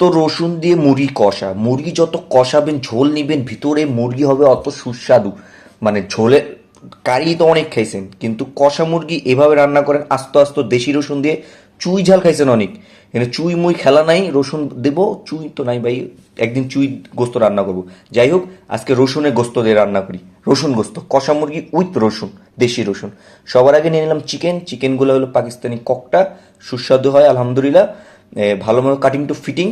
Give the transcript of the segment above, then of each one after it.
আস্ত রসুন দিয়ে মুরগি কষা। মুরগি যত কষাবেন, ঝোল নিবেন, ভিতরে মুরগি হবে অত সুস্বাদু। মানে ঝোলে কারি তো অনেক খাইছেন, কিন্তু কষা মুরগি এভাবে রান্না করেন, আস্ত আস্ত দেশি রসুন দিয়ে চুই ঝাল খাইছেন অনেক। এখানে চুই মুই খেলা নাই, রসুন দেবো, চুই তো নাই ভাই, একদিন চুই গোস্ত রান্না করব। যাই হোক, আজকে রসুনের গোস্ত দিয়ে রান্না করি। রসুন গোস্ত, কষা মুরগি উইথ রসুন, দেশি রসুন। সবার আগে নিয়ে নিলাম চিকেন, চিকেনগুলো হলো পাকিস্তানি ককটা, সুস্বাদু হয়, আলহামদুলিল্লাহ। ভালো মতো কাটিং টু ফিটিং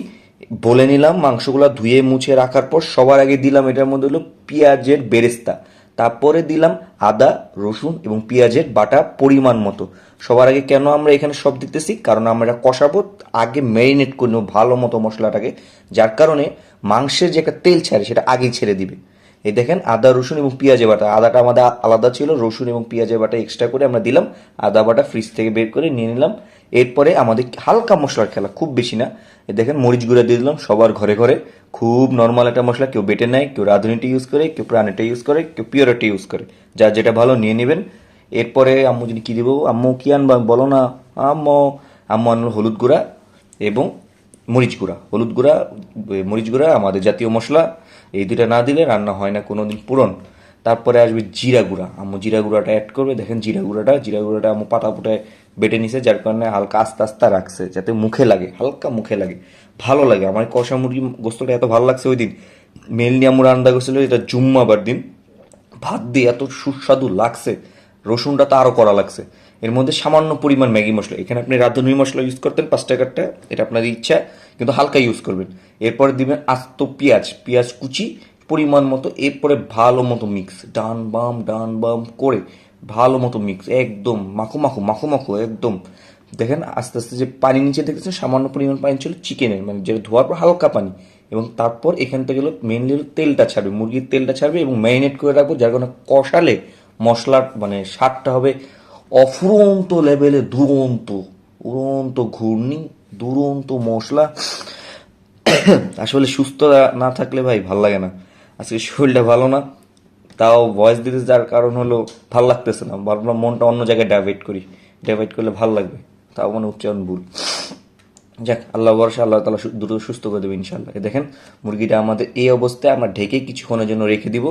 বলে নিলাম, মাংসগুলো ধুয়ে মুছে রাখার পর সবার আগে দিলাম, এটার মধ্যে হলো পেঁয়াজের বেরেস্তা। তারপরে দিলাম আদা, রসুন এবং পেঁয়াজের বাটা পরিমাণ মতো। সবার আগে কেন আমরা এখানে সব দিতেছি? কারণ আমরা কষাবো, আগে ম্যারিনেট করে নেব ভালো মতো মশলাটাকে, যার কারণে মাংসের যে একটা তেল ছাড়ে, সেটা আগেই ছেড়ে দিবে। এই দেখেন, আদা, রসুন এবং পেঁয়াজের বাটা। আদাটা আমাদের আলাদা ছিল, রসুন এবং পেঁয়াজের বাটা এক্সট্রা করে আমরা দিলাম, আদা বাটা ফ্রিজ থেকে বের করে নিয়ে নিলাম। এরপরে আমাদের হালকা মশলার খেলা, খুব বেশি না। দেখেন, মরিচ গুঁড়া দিয়ে দিলাম, সবার ঘরে ঘরে। খুব নর্মাল একটা মশলা, কেউ বেটে নেয়, কেউ রাঁধুনিটা ইউজ করে, কেউ প্রাণীটা ইউজ করে, কেউ পিওরটা ইউজ করে। যা যেটা ভালো, নিয়ে নেবেন। এরপরে আম্মু যদি কী দেবো? আম্মু, কী আনবা? বলো না। আম্মু আম্মু আনলো হলুদ গুঁড়া এবং মরিচ গুঁড়া। হলুদ গুঁড়া, মরিচ গুঁড়া, আমাদের জাতীয় মশলা। এই দুটা না দিলে রান্না হয় না, কোনোদিন পূরণ। তারপরে আসবে জিরা গুঁড়া। আম্মু জিরা গুঁড়াটা অ্যাড করবে। দেখেন জিরা গুঁড়াটা জিরা গুঁড়াটা আম্মু পাতা পুটায় বেটে নিছে, যার কারণে হালকা আস্তে আস্তে রাখছে, যাতে মুখে লাগে, হালকা মুখে লাগে, ভালো লাগে। আমার কষা মুরগি গোস্তটা এত ভালো লাগছে ওই দিন। মেনলি আম্মু রান্না করছিল এটা জুম্মাবার দিন। ভাত দিয়ে এত সুস্বাদু লাগছে। রসুনটা তো আরও করা লাগছে। এর মধ্যে সামান্য পরিমাণ ম্যাগি মশলা। এখানে আপনি রাঁধুনি মশলা ইউজ করতেন, পাঁচ টাকারটা, এটা আপনাদের ইচ্ছা, কিন্তু হালকা ইউজ করবেন। এরপরে দিবেন আস্ত পেঁয়াজ পেঁয়াজ কুচি পরিমাণ মতো, এরপরে ভালো মতো মিক্স ডান বাম ডান বাম করে ভালো মতো মিক্স একদম মাখো মাখো মাখো মাখো, একদম। দেখেন আস্তে আস্তে যে পানি নিচে দেখেছেন সামান্য পরিমাণ পানি ছিল চিকেনের মানে যেটা ধোয়ার পর হালকা পানি। এবং তারপর এখান থেকে হলো মেনলি তেলটা ছাড়বে, মুরগির তেলটা ছাড়বে এবং ম্যারিনেট করে রাখব, যার কারণে কষালে মশলার মানে স্বাদটা হবে অফুরন্ত লেভেলে দুরন্ত, উড়ন্ত ঘূর্ণি, দুরন্ত মশলা। আসলে সুস্থ না থাকলে ভাই ভালো লাগে না। আজকে শরীরটা ভালো না, তাও ভয়েস দিতে যার কারণ হলো ভালো লাগতেছে না। ভাবলাম মনটা অন্য জায়গায় ডাইভার্ট করি। ডাইভার্ট করলে ভালো লাগবে। তাও মানে উচ্চারণ ভুল। যাক, আল্লাহ ভরসা, আল্লাহ তালা দ্রুত সুস্থ করে দেবে ইনশাল্লাহ দেখেন, মুরগিটা আমাদের এই অবস্থায় আমরা ঢেকে কিছুক্ষণের জন্য রেখে দিব।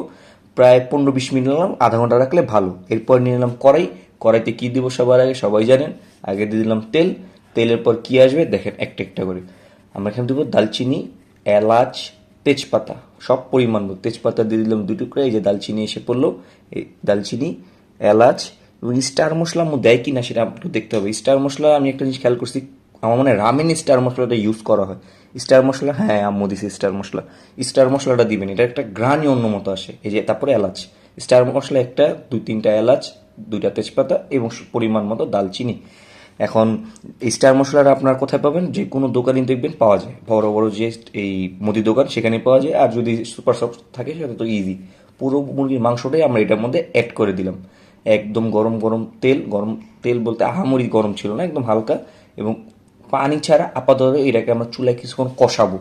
প্রায় পনেরো বিশ মিনিট নিলাম, আধা ঘণ্টা রাখলে ভালো। এরপর নিয়ে নিলাম কড়াই। কড়াইতে কী দিব সবার আগে সবাই জানেন। আগে দিয়ে দিলাম তেল। তেলের পর কী আসবে? দেখেন একটা একটা করে। আমরা এখানে দেবো দালচিনি, এলাচ তেজপাতা, সব পরিমাণ মতো। তেজপাতা দিয়ে দিলাম দুই টুকরো, এই যে দালচিনি এসে পড়ল। দালচিনি, এলাচ, এবং স্টার মশলা মো দেয় কি না সেটা একটু দেখতে হবে। স্টার মশলা, আমি একটা জিনিস খেয়াল করছি, আমার মনে হয় রামেন স্টার মশলাটা ইউজ করা হয়। স্টার মশলা হ্যাঁ আম্মু দিছে স্টার মশলা। স্টার মশলাটা দিবেন, এটা একটা গ্রানি অন্য মতো আসে। এই যে, তারপরে এলাচ। স্টার মশলা একটা, দুই তিনটা এলাচ, দুইটা তেজপাতা, এবং পরিমাণ মতো দালচিনি। এখন স্টার মশলাটা আপনার কোথায় পাবেন? যে কোনো দোকানে দেখবেন পাওয়া যায়। বড় বড় যে এই মুদি দোকান সেখানে পাওয়া যায়। আর যদি সুপার শপ থাকে, সেটা তো ইজি পুরো মুরগির মাংসটাই আমরা এটার মধ্যে অ্যাড করে দিলাম। একদম গরম গরম তেল গরম তেল বলতে আহামরি গরম ছিল না, একদম হালকা। এবং পানি ছাড়া আপাতত এটাকে আমরা চুলায় কিছুক্ষণ কষাবো।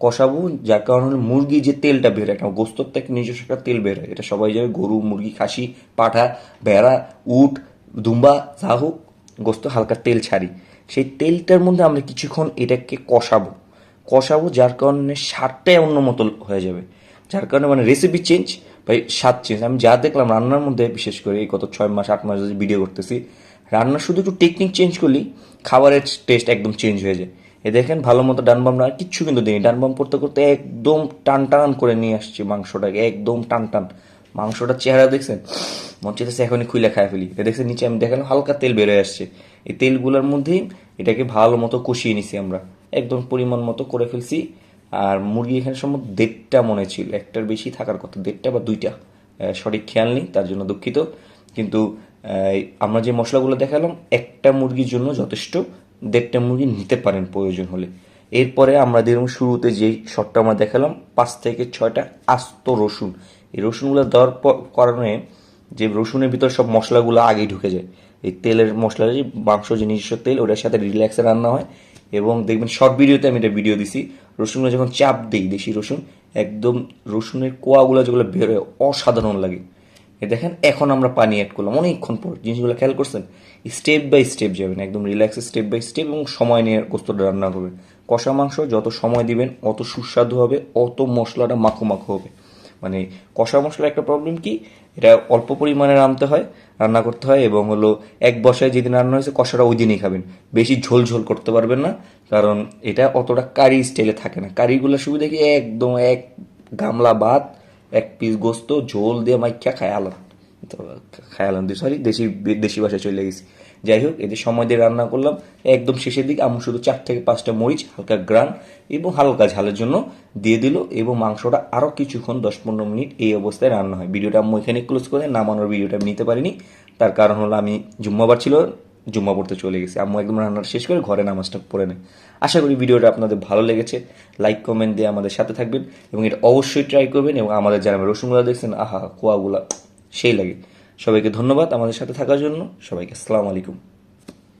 কষাবো, যার কারণে হলো মুরগি যে তেলটা বের হয় গোস্তর থেকে নিজস্ব একটা তেল বের হয়। এটা সবাই যাবে গরু, মুরগি, খাসি, পাঠা, ভেড়া, উট, দুম্বা, যা হোক গোস্ত, হালকা তেল ছাড়ি। সেই তেলটার মধ্যে আমরা কিছুক্ষণ এটাকে কষাবো। কষাবো, যার কারণে স্বাদটাই অন্য মতো হয়ে যাবে। যার কারণে মানে রেসিপি চেঞ্জ ভাই স্বাদ চেঞ্জ আমি যা দেখলাম রান্নার মধ্যে, বিশেষ করে এই গত ছয় মাস, আট মাস ভিডিও করতেছি রান্নার শুধু একটু টেকনিক চেঞ্জ করলেই খাবারের টেস্ট একদম চেঞ্জ হয়ে যায়। এ দেখেন, ভালো মতো ডানবাম না, কিচ্ছু কিন্তু দিই ডানবাম করতে করতে একদম টান টান করে নিয়ে আসছি মাংসটাকে, একদম টান টান। মাংসটার চেহারা দেখছেন? মনে চাইতেছে এখনই খুইলে খায় ফেলি। এ দেখছেন, নিচে আমি দেখালাম হালকা তেল বেরোয় আসছে। এই তেলগুলোর মধ্যেই এটাকে ভালো মতো কষিয়ে নিছি আমরা। একদম পরিমাণ মতো করে ফেলছি। আর মুরগি এখানে সম্ভব দেড়টা মনে ছিল। একটার বেশি থাকার কথা, দেড়টা বা দুইটা। সঠিক খেয়াল নেই, তার জন্য দুঃখিত। কিন্তু আমরা যে মশলাগুলো দেখালাম, একটা মুরগির জন্য যথেষ্ট। দেড়টা মুরগি নিতে পারেন প্রয়োজন হলে। এরপরে আমরা দেখলাম শুরুতে যে শটটা আমরা দেখালাম, পাঁচ থেকে ছয়টা আস্ত রসুন। এই রসুনগুলো দেওয়ার কারণে যে রসুনের ভিতর সব মশলাগুলো আগেই ঢুকে যায়। এই তেলের মশলা যে মাংস নিজস্ব তেল, ওটার সাথে রিল্যাক্সে রান্না হয় এবং দেখবেন শর্ট ভিডিওতে আমি এটা ভিডিও দিছি। রসুনগুলো যখন চাপ দিই, দেশি রসুন, একদম রসুনের কোয়াগুলো যেগুলো বেরোয় অসাধারণ লাগে। এ দেখেন, এখন আমরা পানি অ্যাড করলাম অনেকক্ষণ পর। জিনিসগুলো খেয়াল করছেন? স্টেপ বাই স্টেপ যাবেন, একদম রিল্যাক্সে স্টেপ বাই স্টেপ এবং সময় নিয়ে গোস্তটা রান্না করবেন। কষা মাংস যত সময় দিবেন, অত সুস্বাদু হবে, অত মশলাটা মাখো মাখো হবে। মানে কষা মশলার একটা প্রবলেম কি? এটা অল্প পরিমাণে রাঁধতে হয়, রান্না করতে হয় এবং হলো এক বসায় যেদিন রান্না হয়েছে কষাটা ওই দিনই খাবেন। বেশি ঝোল ঝোল করতে পারবেন না, কারণ এটা অতটা কারি স্টাইলে থাকে না। কারিগুলো সুবিধা কি? একদম এক গামলা ভাত, এক পিস গোস্ত, ঝোল দিয়ে মাইখা খায় আলাদা। তো খায়ালাম সরি দেশি দেশি ভাষায় চলে গেছি। যাই হোক যে সময় দিয়ে রান্না করলাম, একদম শেষের দিকে আমি শুধু চার থেকে পাঁচটা মরিচ, হালকা গ্রান এবং হালকা ঝালের জন্য দিয়ে দিল এবং মাংসটা আরও কিছুক্ষণ, দশ পনেরো মিনিট এই অবস্থায় রান্না হয়। ভিডিওটা আমি এখানে ক্লোজ করে, নামানোর ভিডিওটা আমি নিতে পারিনি। তার কারণ হলো আমি জুম্মাবার ছিল, জুম্মা পড়তে চলে গেছি। আম্মু একদম রান্নাটা শেষ করে ঘরে নামাজটা পড়ে নেয়। আশা করি ভিডিওটা আপনাদের ভালো লেগেছে। লাইক কমেন্ট দিয়ে আমাদের সাথে থাকবেন এবং এটা অবশ্যই ট্রাই করবেন এবং আমাদের যারা রসুনগুলো দেখছেন, আহা কোয়াগুলা সেই লাগে। সবাইকে ধন্যবাদ আমাদের সাথে থাকার জন্য। সবাইকে আসসালামু আলাইকুম।